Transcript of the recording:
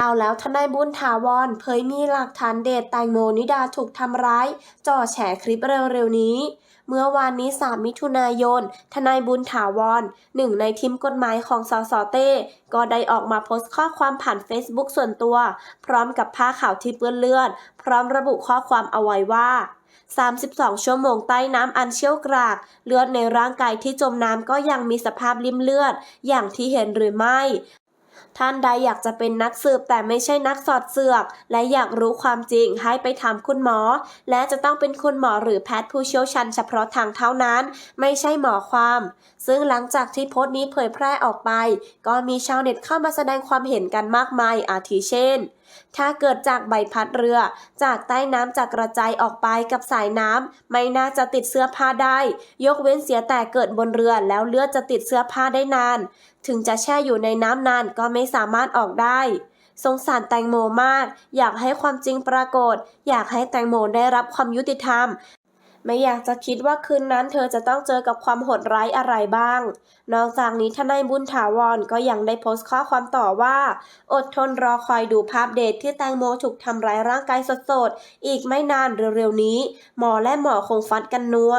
เอาแล้วทนายบุญถาวรเผยมีหลักฐานเดทแตงโมนิดาถูกทำร้าย จ่อแฉคลิปเร็วๆนี้ เมื่อวานนี้ 3 มิถุนายน ทนายบุญถาวรหนึ่งในทีมกฎหมายของสสเต้ ก็ได้ออกมาโพสต์ข้อความผ่าน Facebook ส่วนตัว พร้อมกับผ้าขาวที่เปื้อนเลือด พร้อมระบุข้อความเอาไว้ว่า32 ชั่วโมงใต้น้ำอันเชี่ยวกราก เลือดในร่างกายที่จมน้ำก็ยังมีสภาพลิ่มเลือด อย่างที่เห็นหรือไม่ ท่านใดอยากจะเป็นนักสืบแต่ไม่ใช่นักสอดเสือก และอยากรู้ความจริงให้ไปถามคุณหมอ และจะต้องเป็นคุณหมอหรือแพทย์ผู้เชี่ยวชาญเฉพาะทางเท่านั้น ไม่ใช่หมอความ ซึ่งหลังจากที่โพสต์นี้เผยแพร่ออกไป ก็มีชาวเน็ตเข้ามาแสดงความเห็นกันมากมายอาทิเช่น ถ้าเกิดจากใบพัดเรือ จากใต้น้ำจะกระจายออกไปกับสายน้ำไม่น่าจะติดเสื้อผ้าได้ ยกเว้นเสียแต่เกิดบนเรือแล้วเลือดจะติดเสื้อผ้าได้นาน ถึงจะแช่อยู่ในน้ำนานก็ไม่สามารถออกได้สงสารแตงโมมาก อยากให้ความจริงปรากฏ อยากให้แตงโมได้รับความยุติธรรม ไม่อยากจะคิดว่าคืนนั้นเธอจะต้องเจอกับความโหดร้ายอะไรบ้าง นอกจากนี้ทนายบุญถาวรก็ยังได้โพสต์ข้อความต่อว่า อดทนรอคอยดูภาพเดทที่แตงโมถูกทำร้ายร่างกายสดๆ อีกไม่นานเร็วๆนี้ หมอและหมอคงฟัดกันนัว